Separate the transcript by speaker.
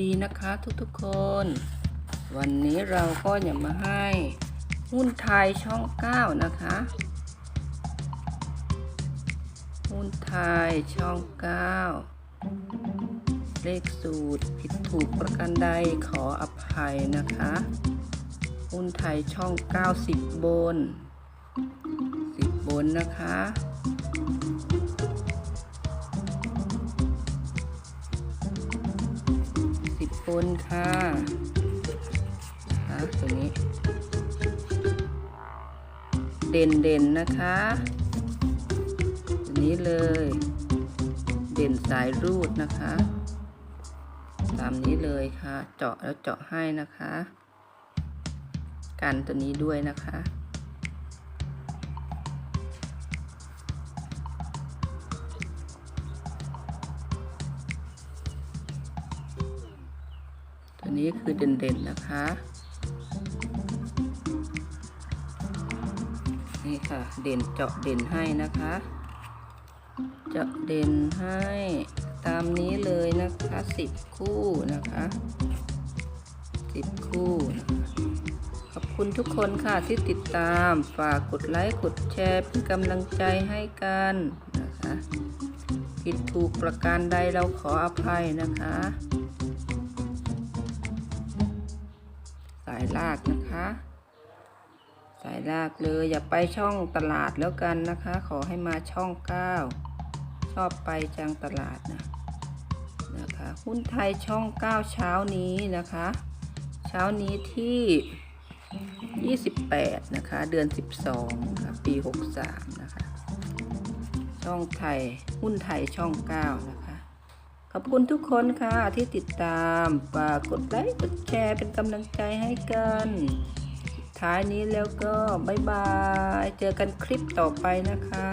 Speaker 1: ดีนะคะทุกๆคน วันนี้เราก็จะมาให้หุ้นไทยช่อง 9 นะคะ หุ้นไทยช่อง 9 เลขสูตรผิดถูกประกันใดขออภัยนะคะ หุ้นไทยช่อง 90 บน 10 บนนะคะ สิบบนค่ะนะตัวนี้ เด่นเด่นนะคะตัวนี้เลย เด่นสายรูดนะคะ ตามนี้เลยค่ะ เจาะแล้วเจาะให้นะคะ กันตัวนี้ด้วยนะคะ ตัวนี้คือเด่นๆนะคะ นี่ค่ะ เด่นเจาะเด่นให้นะคะ เจาะเด่นให้ตามนี้เลยนะคะสิบคู่นะคะสิบคู่นะขอบคุณทุกคนค่ะที่ติดตาม ฝากกดไลค์ กดแชร์เป็นกำลังใจให้กันนะคะผิดถูกประการใดเราขออภัยนะคะ ลากนะคะ สายลากเลยอย่าไปช่องตลาดแล้วกันนะคะ ขอให้มาช่องเก้าชอบไปจังตลาดนะนะคะหุ้นไทยช่องเก้าเช้านี้นะคะ เช้านี้ที่ 28 นะคะ เดือน 12ค่ะปี 63 นะคะ ช่องไทย หุ้นไทยช่อง 9 นะคะ ขอบคุณทุกคนค่ะที่ติดตามฝากกดไลค์กดแชร์เป็นกำลังใจให้กัน ท้ายนี้แล้วก็บ๊ายบาย เจอกันคลิปต่อไปนะคะ